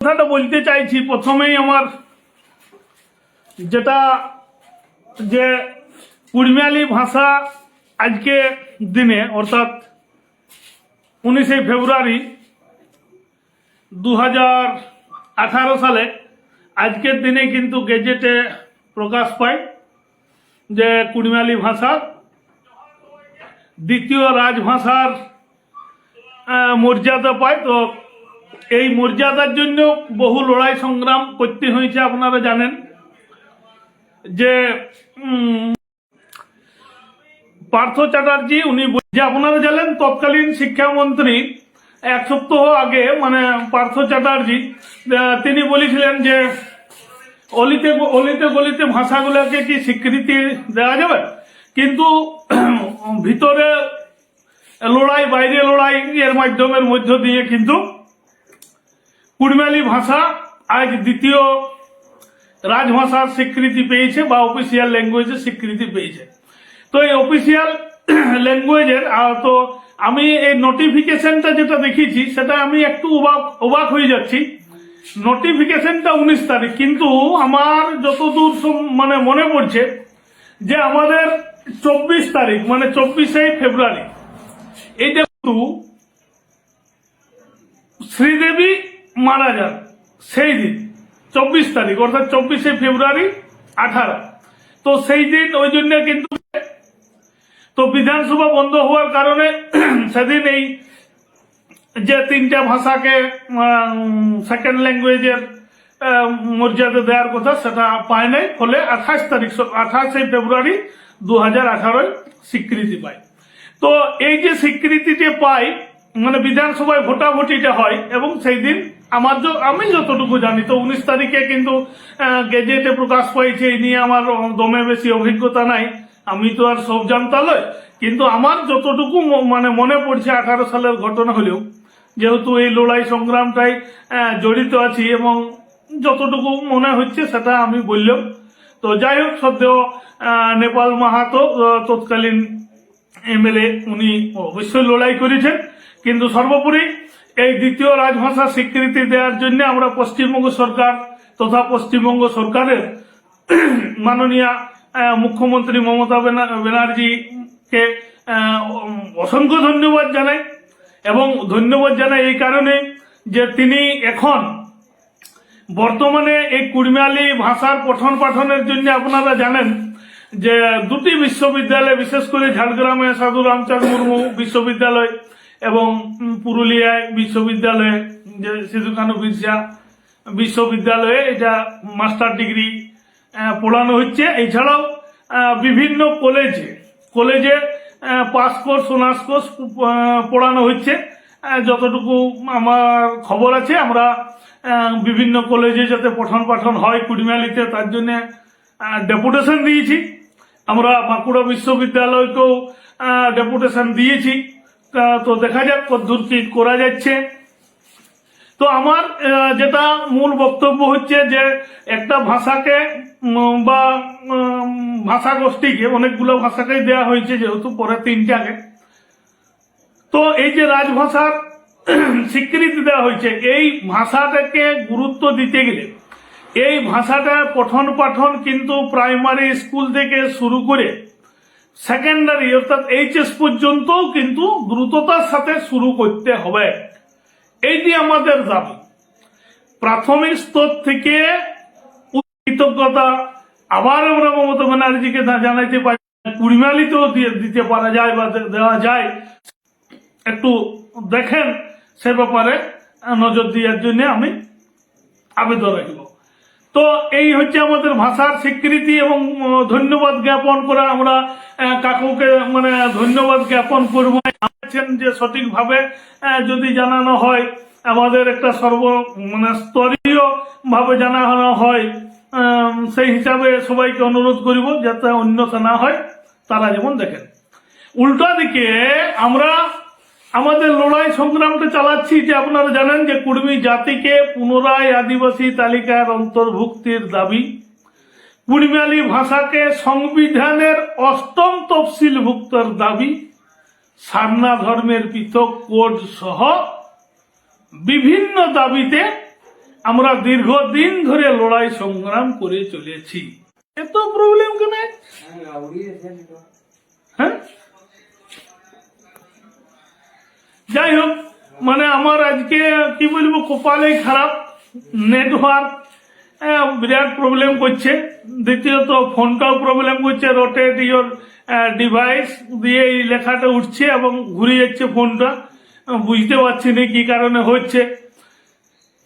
কথাটা বলতে চাইছি, প্রথমেই আমার যেটা যে কুড়মিয়ালি ভাষা আজকে দিনে, অর্থাৎ উনিশে ফেব্রুয়ারি দু আঠারো সালে আজকের দিনে কিন্তু গেজেটে প্রকাশ পায় যে কুড়মিয়ালি ভাষা দ্বিতীয় রাজভাষার মর্যাদা পায়। তো এই মর্যাদার জন্য বহু লড়াই সংগ্রাম করতে হয়েছে, আপনারা জানেন। যে পার্থ চ্যাটার্জি, উনি যে আপনারা জানেন, তৎকালীন শিক্ষামন্ত্রী, এক সপ্তাহ আগে মানে পার্থ চ্যাটার্জি তিনি বলেছিলেন যে, অলিতে অলিতে গলিতে ভাষাগুলোকে কি স্বীকৃতি দেওয়া যাবে? কিন্তু ভিতরে লড়াই, বাইরে লড়াই এর মাধ্যমের মধ্য দিয়ে কিন্তু কুড়মালি ভাষা আজ দ্বিতীয় রাজভাষার স্বীকৃতি পেয়েছে বা অফিসিয়াল ল্যাঙ্গুয়েজের স্বীকৃতি পেয়েছে। তো এই অফিসিয়াল ল্যাঙ্গুয়েজের তো আমি এই নোটিফিকেশনটা যেটা দেখেছি সেটা আমি একটু অবাক অবাক হয়ে যাচ্ছি। নোটিফিকেশনটা উনিশ তারিখ, কিন্তু আমার যতদূর মানে মনে পড়ছে যে আমাদের চব্বিশ তারিখ মানে চব্বিশে ফেব্রুয়ারি এইটা কিন্তু শ্রীদেবী মারা যান। সেই দিন, চব্বিশ তারিখ, অর্থাৎ চব্বিশে ফেব্রুয়ারি আঠারো। তো সেই দিন ওই জন্য কিন্তু তো বিধানসভা বন্ধ হওয়ার কারণে সেদিন এই যে তিনটা ভাষাকে সেকেন্ড ল্যাঙ্গুয়েজের মর্যাদা দেওয়ার কথা সেটা পায় নাই, ফলে আঠাশ তারিখ, আঠাশে ফেব্রুয়ারি দু হাজার আঠারোয় স্বীকৃতি পায়। তো এই যে স্বীকৃতিটি পাই মানে বিধানসভায় ভোটাভুটিটা হয় এবং সেই দিন আমার আমি যতটুকু জানি, তো উনিশ তারিখে কিন্তু গেজেটে প্রকাশ পাইছে, এই নিয়ে আমার দমে বেশি অভিজ্ঞতা নাই। আমি তো আর সব জানতা লয় কিন্তু আমার যতটুকু মানে মনে পড়ছে, আঠারো সালের ঘটনা হলেও, যেহেতু এই লড়াই সংগ্রামটাই জড়িত আছি এবং যতটুকু মনে হচ্ছে সেটা আমি বললাম। তো যাই হোক সদ্য নেপাল মাহাতো তৎকালীন এমএলএ, উনি অবশ্যই লড়াই করেছেন। কিন্তু সর্বোপরি এই দ্বিতীয় রাজভাষা স্বীকৃতি দেওয়ার জন্য আমরা পশ্চিমবঙ্গ সরকার তথা পশ্চিমবঙ্গ সরকারের মাননীয় মুখ্যমন্ত্রী মমতা ব্যানা- ব্যানার্জিকে অসংখ্য ধন্যবাদ জানাই এবং ধন্যবাদ জানাই এই কারণে যে তিনি এখন বর্তমানে এই কুড়মিয়ালি ভাষার পঠন পাঠনের জন্য আপনারা জানেন যে দুটি বিশ্ববিদ্যালয়, বিশেষ করে ঝাড়গ্রামে সাধু রামচাঁদ মুর্মু বিশ্ববিদ্যালয় এবং পুরুলিয়ায় বিশ্ববিদ্যালয়ে যে সিধু কানু বিরসা বিশ্ববিদ্যালয়ে এটা মাস্টার ডিগ্রি পড়ানো হচ্ছে। এছাড়াও বিভিন্ন কলেজে কলেজে পাস কোর্স, অনার্স কোর্স পড়ানো হচ্ছে। যতটুকু আমার খবর আছে, আমরা বিভিন্ন কলেজে যাতে পঠন পাঠন হয় কুড়িমালিতে, তার জন্য ডেপুটেশন দিয়েছি। আমরা বাঁকুড়া বিশ্ববিদ্যালয়কেও ডেপুটেশন দিয়েছি। তো দেখা যাক কি করা যাচ্ছে। তো আমার যেটা মূল বক্তব্য হচ্ছে যে একটা ভাষাকে বা ভাষা গোষ্ঠীকে, অনেকগুলো ভাষাকেই দেওয়া হয়েছে যেহেতু পরে তিনটাকে তো এই যে রাজভাষার স্বীকৃতি দেওয়া হয়েছে, এই ভাষাটাকে গুরুত্ব দিতে গেলে এই ভাষাটা পঠন পাঠন কিন্তু প্রাইমারি স্কুল থেকে শুরু করে সেকেন্ডারি অর্থাৎ এইচএস পর্যন্তও কিন্তু দ্রুততার সাথে শুরু করতে হবে। এইটি আমাদের দাবি, প্রাথমিক স্তর থেকে কৃতজ্ঞতা আবার আমরা মমতা ব্যানার্জিকে জানাইতে পারি, কুড়িমালিতেও দিয়ে দিতে পারা যায় বা দেওয়া যায়। একটু দেখেন সে ব্যাপারে নজর দেওয়ার জন্য আমি আবেদন রাখব। তো এই হচ্ছে আমাদের ভাষার স্বীকৃতি এবং ধন্যবাদ জ্ঞাপন করা আমরা কাকুকে মানে ধন্যবাদ জ্ঞাপন করব। আছেন যে সঠিকভাবে যদি জানানো হয়, আমাদের একটা সর্ব মানে স্তরীয় ভাবে জানানো হয় সেই হিসাবে সবাইকে অনুরোধ করিব যাতে অন্যথা না হয়, তারা যেমন দেখেন। উল্টা দিকে আমরা আমাদের লড়াই সংগ্রামটা চালাচ্ছি যে আপনারা জানেন যে কুর্মী জাতিকে পুনরায় আদিবাসী তালিকার অন্তর্ভুক্তির দাবি। কুড়মিয়ালি ভাষাকে সংবিধানের অষ্টম তফসিলভুক্তর দাবি। সারনা ধর্মের পৃথক কোড সহ বিভিন্ন দাবিতে আমরা দীর্ঘদিন ধরে লড়াই সংগ্রাম করে চলেছি। এত প্রবলেম কেন? হ্যাঁ? যাই হোক মানে আমার আজকে, কি বলব কপালে খারাপ নেটওয়ার্ক বিরাট প্রবলেম করছে। দ্বিতীয়ত ফোনটাও প্রবলেম করছে রোটেট ইয়োর ডিভাইস দিয়ে এই লেখাটা উঠছে এবং ঘুরে যাচ্ছে ফোনটা বুঝতে পারছি না কি কারণে হচ্ছে।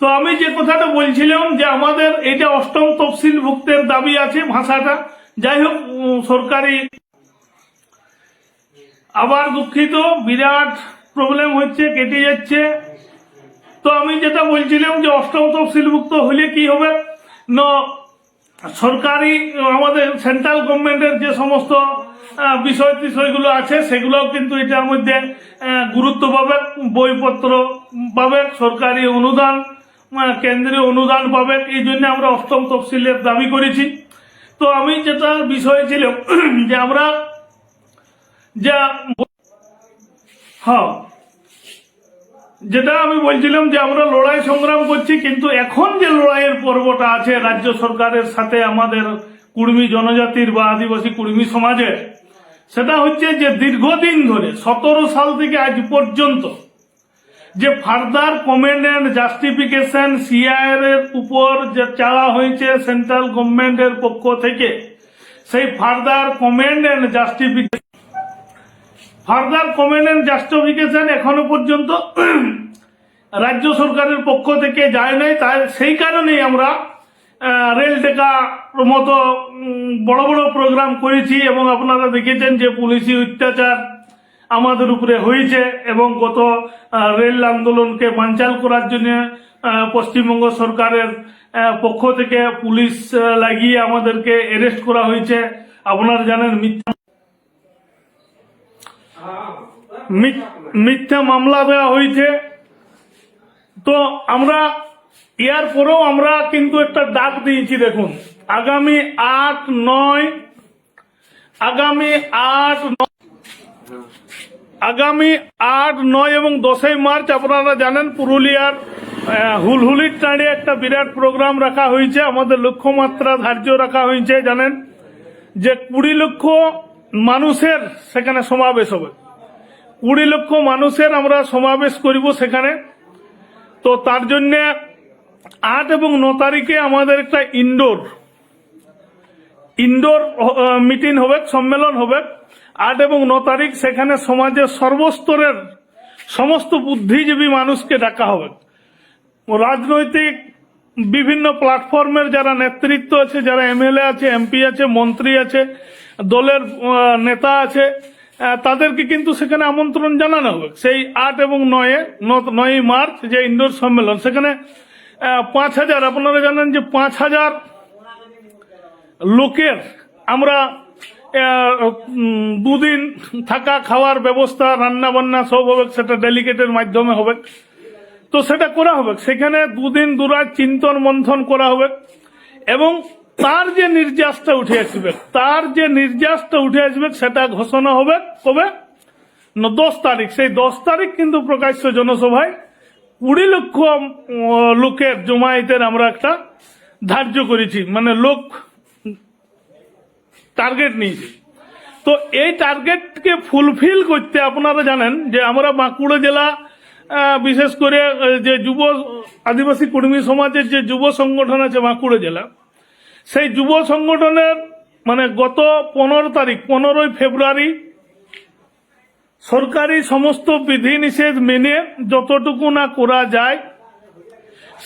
তো আমি যে কথাটা বলছিলাম যে আমাদের এটা অষ্টম তফসিল ভুক্তের দাবি আছে ভাষাটা। যাই হোক সরকারি আবার দুঃখিত, বিরাট প্রবলেম হচ্ছে, কেটে যাচ্ছে। তো আমি যেটা বলছিলাম যে অষ্টম তফসিলভুক্ত হলে কি হবে? না, সরকারি, আমাদের সেন্ট্রাল গভর্নমেন্টের যে সমস্ত বিষয় টিষয়গুলো আছে, সেগুলোও কিন্তু এটার মধ্যে গুরুত্ব পাবে। বইপত্র পাবে, সরকারি অনুদান কেন্দ্রীয় অনুদান পাবে। এই জন্য আমরা অষ্টম তফসিলের দাবি করেছি। তো আমি যেটা বিষয় ছিল, যে আমরা যা হ্যাঁ। যেটা আমি বলছিলাম যে আমরা লড়াই সংগ্রাম করছি, কিন্তু এখন যে লড়াইয়ের পর্বটা আছে, রাজ্য সরকারের সাথে আমাদের কুর্মী জনজাতির বা আদিবাসী কুর্মী সমাজের, সেটা হচ্ছে যে দীর্ঘদিন ধরে, সতেরো সাল থেকে আজ পর্যন্ত, যে further comment and justification CIR এর উপর যে চাওয়া হয়েছে সেন্ট্রাল গভর্নমেন্টের পক্ষ থেকে, সেই further comment and justification further comment justification এখনও পর্যন্ত রাজ্য সরকারের পক্ষ থেকে যায় নাই। তাই সেই কারণেই আমরা রেল টেকা মতো বড় বড় প্রোগ্রাম করেছি এবং আপনারা দেখেছেন যে পুলিশি অত্যাচার আমাদের উপরে হয়েছে এবং গত রেল আন্দোলনকে বানচাল করার জন্য পশ্চিমবঙ্গ সরকারের পক্ষ থেকে পুলিশ লাগিয়ে আমাদেরকে অ্যারেস্ট করা হয়েছে। আপনারা জানেন মিথ্যা মি- মিথ্যা মামলা দেওয়া হয়েছে। তো আমরা ইয়ার পরেও আমরা কিন্তু একটা ডাক দিয়েছি, দেখুন। আগামী আট নয়, আগামী আট আগামী আট নয় এবং দশই মার্চ, আপনারা জানেন পুরুলিয়ার হুলহুলির টাঁড়ে একটা বিরাট প্রোগ্রাম রাখা হয়েছে। আমাদের লক্ষ্যমাত্রা ধার্য রাখা হয়েছে, জানেন? যে কুড়ি লক্ষ মানুষের সেখানে সমাবেশ হবে। কুড়ি লক্ষ মানুষের আমরা সমাবেশ করিব সেখানে। তো তার জন্য আট এবং ন তারিখে আমাদের একটা ইনডোর ইনডোর মিটিং হবে, সম্মেলন হবে। আট এবং ন তারিখ সেখানে সমাজের সর্বস্তরের সমস্ত বুদ্ধিজীবী মানুষকে ডাকা হবে। রাজনৈতিক বিভিন্ন প্ল্যাটফর্মের যারা নেতৃত্ব আছে, যারা এমএলএ আছে, এমপি আছে, মন্ত্রী আছে, দলের নেতা আছে তাদেরকে কিন্তু সেখানে আমন্ত্রণ জানানো হবে সেই আট এবং নয়ে নয় মার্চ যে ইন্ডোর সম্মেলন, সেখানে পাঁচ হাজার, আপনারা জানেন যে পাঁচ হাজার লোকের আমরা দুদিন থাকা, খাওয়ার ব্যবস্থা রান্না বান্না সব হবে, সেটা ডেলিগেটের মাধ্যমে হবে। তো সেটা করা হবে। সেখানে দুদিন দুরাত চিন্তন মন্থন করা হবে। এবং তার যে নির্যাসটা উঠে আসবে, তার যে নির্যাসটা উঠে আসবে, সেটা ঘোষণা হবে কবে? দশ তারিখ। সেই দশ তারিখ কিন্তু প্রকাশ্য জনসভায় কুড়ি লক্ষ লোকের জমায়েতের আমরা একটা ধার্য করেছি মানে লোক টার্গেট নিয়েছি। তো এই টার্গেটকে ফুলফিল করতে আপনারা জানেন যে আমরা বাঁকুড়া জেলা বিশেষ করে যে যুব আদিবাসী কর্মী সমাজের যে যুব সংগঠন আছে বাঁকুড়া জেলা সেই যুব সংগঠনের মানে গত পনেরো তারিখ, পনেরোই ফেব্রুয়ারি, সরকারি সমস্ত বিধিনিষেধ মেনে যতটুকু না করা যায়,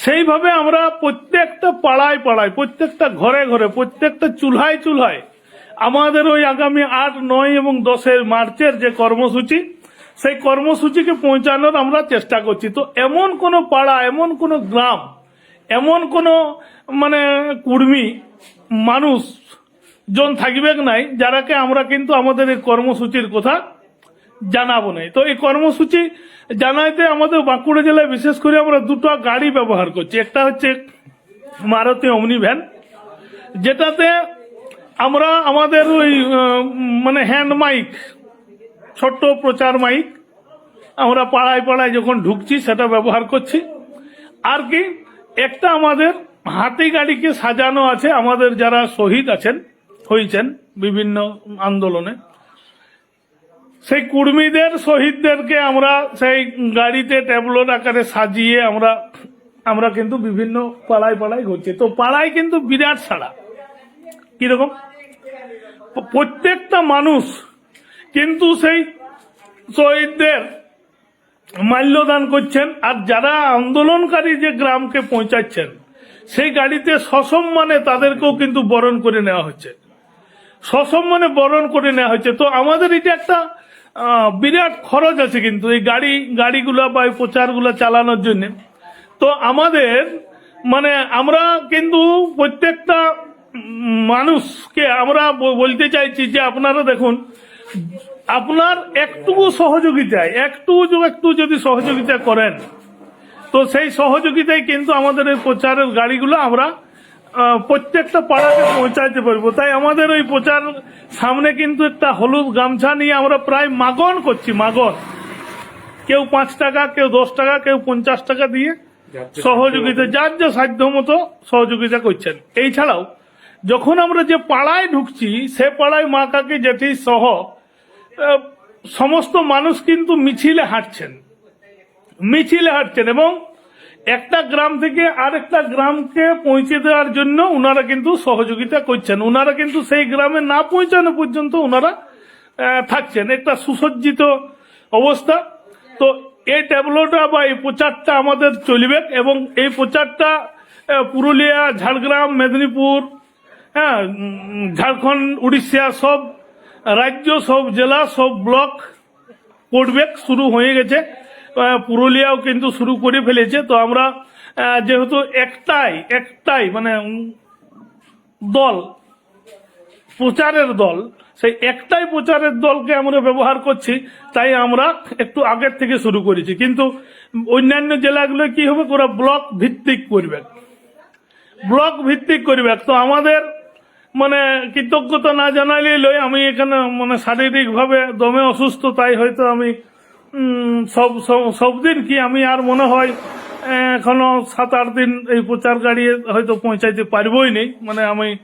সেইভাবে আমরা প্রত্যেকটা পাড়ায় পাড়ায়, প্রত্যেকটা ঘরে ঘরে, প্রত্যেকটা চুলহায় চুলহায়, আমাদের ওই আগামী আট, নয় এবং দশের মার্চের যে কর্মসূচি, সেই কর্মসূচিকে পৌঁছানোর আমরা চেষ্টা করছি। তো এমন কোন পাড়া, এমন কোন গ্রাম, এমন কোন মানে কুর্মী মানুষ জন থাকবে নাই, যারাকে আমরা কিন্তু আমাদের এই কর্মসূচির কথা জানাব নাই। তো এই কর্মসূচি জানাইতে আমাদের বাঁকুড়া জেলায় বিশেষ করে আমরা দুটো গাড়ি ব্যবহার করছি। একটা হচ্ছে মারুতি অমনি ভ্যান, যেটাতে আমরা আমাদের ওই মানে হ্যান্ড মাইক, ছোট্ট প্রচার মাইক, আমরা পাড়ায় পাড়ায় যখন ঢুকছি, সেটা ব্যবহার করছি। আর কি, একটা আমাদের হাতি গাড়িকে সাজানো আছে। আমাদের যারা শহীদ আছেন, হয়েছেন বিভিন্ন আন্দোলনে, সেই কুর্মীদের, শহীদদেরকে আমরা সেই গাড়িতে ট্যাবলেট আকারে সাজিয়ে আমরা আমরা কিন্তু বিভিন্ন পাড়ায় পাড়ায় ঘুরছি। তো পাড়ায় কিন্তু বিরাট সাড়া। কীরকম? প্রত্যেকটা মানুষ কিন্তু সেই শহীদদের মাল্যদান করছেন। আর যারা আন্দোলনকারী যে গ্রামকে পৌঁছাচ্ছেন সেই গাড়িতে সসম্মানে তাদেরকেও কিন্তু বরণ করে নেওয়া হচ্ছে। সসম্মানে বরণ করে নেওয়া হচ্ছে। তো আমাদের এটা একটা বিরাট খরচ আছে কিন্তু এই গাড়ি, গাড়িগুলো বা এই প্রচারগুলো চালানোর জন্য। তো আমাদের মানে আমরা কিন্তু প্রত্যেকটা মানুষকে আমরা বলতে চাইছি যে আপনারা দেখুন, আপনার একটুকু সহযোগিতায়, একটু একটু যদি সহযোগিতা করেন তো সেই সহযোগিতায় কিন্তু আমাদের এই প্রচারের গাড়িগুলো আমরা প্রত্যেকটা পাড়াতে পৌঁছাতে পারব। তাই আমাদের ওই প্রচার সামনে কিন্তু একটা হলুদ গামছা নিয়ে আমরা প্রায় মাগন করছি মাগন। কেউ পাঁচ টাকা কেউ দশ টাকা কেউ পঞ্চাশ টাকা দিয়ে সহযোগিতা যার যা সাধ্য মতো সহযোগিতা করছেন। এই ছাড়াও যখন আমরা যে পাড়ায় ঢুকছি সে পাড়ায় মা কাকি জেঠি সহ সমস্ত মানুষ কিন্তু মিছিলে হাঁটছেন। মিছিলে হাঁটছেন এবং একটা গ্রাম থেকে আরেকটা গ্রামকে পৌঁছে দেওয়ার জন্য ওনারা কিন্তু সহযোগিতা করছেন। ওনারা কিন্তু সেই গ্রামে না পৌঁছানো পর্যন্ত ওনারা থাকছেন। একটা সুসজ্জিত অবস্থা। তো এই ট্যাবলোটা বা এই প্রচারটা আমাদের চলবে এবং এই প্রচারটা পুরুলিয়া, ঝাড়গ্রাম, মেদিনীপুর হ্যাঁ ঝাড়খণ্ড, উড়িষ্যা সব রাজ্য, সব জেলা, সব ব্লক পড়বে শুরু হয়ে গেছে। পুরুলিয়াও কিন্তু শুরু করে ফেলেছে। তো আমরা যেহেতু একটাই একটাই মানে দল, প্রচারের দল, সেই একটাই প্রচারের দলকে আমরা ব্যবহার করছি, তাই আমরা একটু আগের থেকে শুরু করেছি। কিন্তু অন্যান্য জেলাগুলো কি হবে? ওরা ব্লক ভিত্তিক করবে। ব্লক ভিত্তিক করবে। তো আমাদের মানে কৃতজ্ঞতা না জানালে লই আমি এখানে মানে শারীরিকভাবে দমে অসুস্থ, তাই হয়তো আমি সব, সব- দিন কি আমি আর মনে হয়, এখনও সাত, আট দিন এই প্রচার গাড়ি হয়তো পৌঁছাইতে পারবই নেই মানে আমি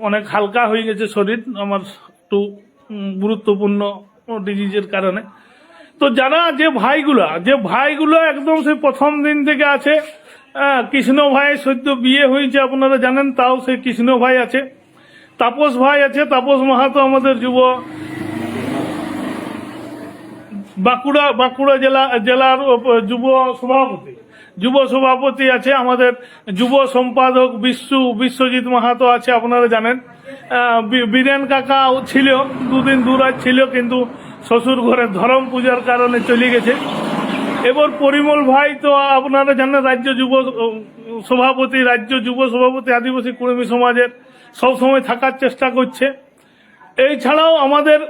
অনেক হালকা হয়ে গেছে শরীর, আমার একটু গুরুত্বপূর্ণ ডিজিজের কারণে। তো যারা, যে ভাইগুলা, যে ভাইগুলো একদম সেই প্রথম দিন থেকে আছে কৃষ্ণ ভাই সদ্য বিয়ে হয়েছে আপনারা জানেন, তাও সেই কৃষ্ণ ভাই আছে। তাপস ভাই আছে, তাপস মাহাতো আমাদের যুব বাঁকুড়া বাঁকুড়া জেলা, জেলার যুব সভাপতি। যুব সভাপতি আছে আমাদের যুব সম্পাদক বিশ্ব বিশ্বজিৎ মাহাতো আছে, আপনারা জানেন। বীরেন কাকাও ছিল, দুদিন দুরাজ ছিল, কিন্তু শ্বশুর ঘরে ধরম পূজার কারণে চলে গেছে। এবার পরিমল ভাই তো আপনারা জানেন, রাজ্য যুব সভাপতি, রাজ্য যুব সভাপতি, আদিবাসী কুর্মী সমাজের সবসময় থাকার চেষ্টা করছে। এই ছাড়াও আমাদের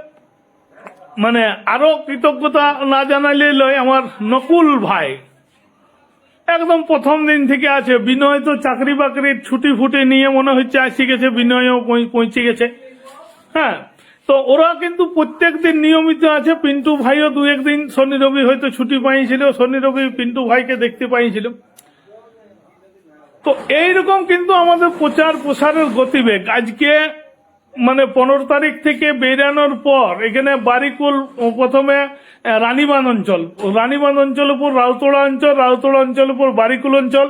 মানে আরও কৃতজ্ঞতা না জানালে লয় আমার নকুল ভাই। একদম প্রথম দিন থেকে আছে, বিনয় তো চাকরি বাকরির ছুটি ফুটি নিয়ে মনে হচ্ছে আসি গেছে, বিনয়ও পৌঁছে গেছে। হ্যাঁ তো ওরা কিন্তু প্রত্যেক দিন নিয়মিত আছে, পিন্টু ভাইও দু একদিন শনি রবি হয়তো ছুটি পাইছিল, শনি রবি পিন্টু ভাইকে দেখতে পাইছিল। তো এইরকম কিন্তু আমাদের প্রচার প্রসারের গতিবেগ। আজকে মানে পনেরো তারিখ থেকে বেরানোর পর এখানে বারিকুল প্রথমে রানীবাঁধ অঞ্চল। রানীবাঁধ অঞ্চল উপর রাউতড়া অঞ্চল রাউতড়া অঞ্চল উপর বারিকুল অঞ্চল।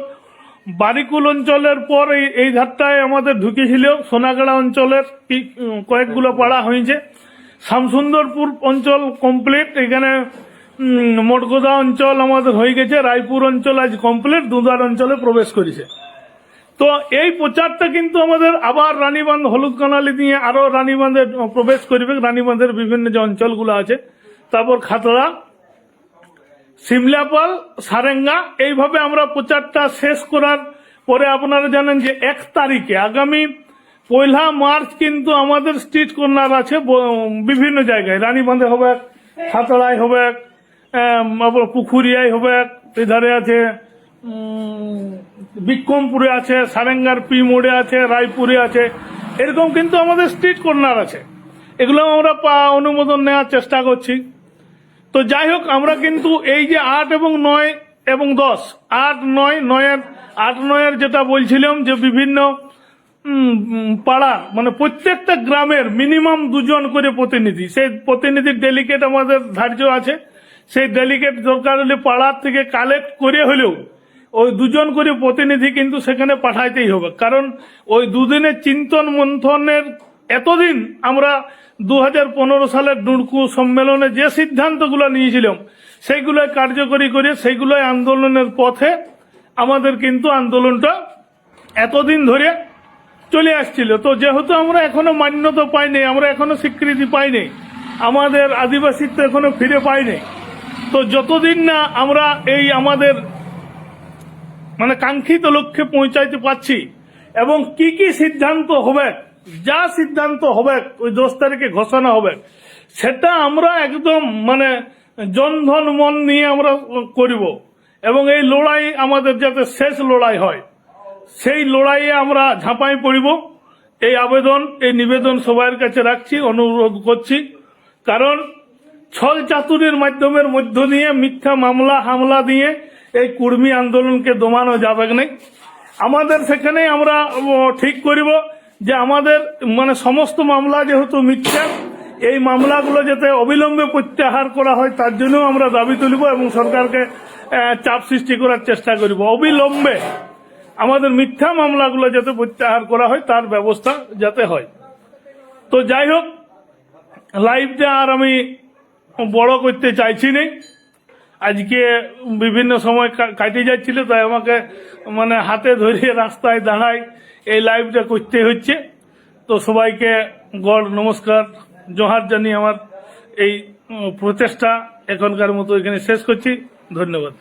বারিকুল অঞ্চলের পর এই এই ধারটায় আমাদের ঢুকেছিল সোনাগাড়া অঞ্চলের কয়েকগুলো পাড়া হয়েছে। শ্যামসুন্দরপুর অঞ্চল কমপ্লিট এখানে মোটগোদা অঞ্চল আমাদের হয়ে গেছে, রায়পুর অঞ্চল আজ কমপ্লিট দুদার অঞ্চলে প্রবেশ করেছে। তো এই প্রচারটা কিন্তু আমাদের আবার রানীবাঁধ হলুদ কানালি দিয়ে আরও রানীবাঁধে প্রবেশ করবে। রানীবাঁধের বিভিন্ন যে অঞ্চলগুলো আছে, তারপর খাতড়া, সিমলাপাল, সারেঙ্গা, এইভাবে আমরা প্রচারটা শেষ করার পরে আপনারা জানেন যে এক তারিখে, আগামী পয়লা মার্চ কিন্তু আমাদের স্ট্রিট কর্নার আছে বিভিন্ন জায়গায়। রানীবাঁধে হবে খাতড়ায় হবে পুখুরিয়ায় হবে এধারে আছে বিক্রমপুরে আছে সারেঙ্গার পি মোড়ে আছে রায়পুরে আছে। এরকম কিন্তু আমাদের স্ট্রিট কর্নার আছে। এগুলো আমরা অনুমোদন নেওয়ার চেষ্টা করছি। তো যাই হোক আমরা কিন্তু এই যে আট এবং নয় এবং দশ আট নয় নয়ের আট নয়ের যেটা বলছিলাম যে বিভিন্ন উম, মানে প্রত্যেকটা গ্রামের মিনিমাম দুজন করে প্রতিনিধি। সেই প্রতিনিধির ডেলিগেট আমাদের ধার্য আছে। সেই ডেলিগেট দরকার হলে পাড়ার থেকে কালেক্ট করে হলেও ওই দুজন করে প্রতিনিধি কিন্তু সেখানে পাঠাইতেই হবে। কারণ ওই দুদিনের চিন্তন মন্থনের এতদিন আমরা দু হাজার পনেরো সালের ডুড়কু সম্মেলনে যে সিদ্ধান্তগুলো নিয়েছিলাম সেইগুলো কার্যকরী করে সেইগুলো আন্দোলনের পথে আমাদের কিন্তু আন্দোলনটা এতদিন ধরে চলে আসছিল। তো যেহেতু আমরা এখনও মান্যতা পাইনি আমরা এখনও স্বীকৃতি পাইনি আমাদের আদিবাসীত্ব এখনও ফিরে পাইনি তো যতদিন না আমরা এই আমাদের মানে কাঙ্ক্ষিত লক্ষ্যে পৌঁছাইতে পারছি। এবং কি কি সিদ্ধান্ত হবে, যা সিদ্ধান্ত হবে, ওই দশ তারিখে ঘোষণা হবে, সেটা আমরা একদম মানে জনধন মন নিয়ে আমরা করব। এবং এই লড়াই আমাদের যাতে শেষ লড়াই হয়, সেই লড়াইয়ে আমরা ঝাঁপাই পড়ব। এই আবেদন, এই নিবেদন সবার কাছে রাখছি, অনুরোধ করছি। কারণ ছল চাতুরির মাধ্যমের মধ্য দিয়ে মিথ্যা মামলা, হামলা দিয়ে এই কুর্মী আন্দোলনকে দমানো যাবে না আমাদের সেখানে আমরা ঠিক করিব যে আমাদের মানে সমস্ত মামলা যেহেতু মিথ্যা, এই মামলাগুলো যাতে অবিলম্বে প্রত্যাহার করা হয় তার জন্য আমরা দাবি তুলব এবং সরকারকে চাপ সৃষ্টি করার চেষ্টা করিব। অবিলম্বে আমাদের মিথ্যা মামলাগুলো যাতে প্রত্যাহার করা হয় তার ব্যবস্থা যাতে হয়। তো যাই হোক লাইভটা আর আমি বড় করতে চাইছি না। আজকে বিভিন্ন সময় কাটে যাচ্ছিল, তাই আমাকে মানে হাতে ধরে রাস্তায় দাঁড়ায় এই লাইভটা করতে হচ্ছে। তো সবাইকে গড় নমস্কার, জোহার জানি আমার এই প্রচেষ্টা এখনকার মতো এখানে শেষ করছি। ধন্যবাদ।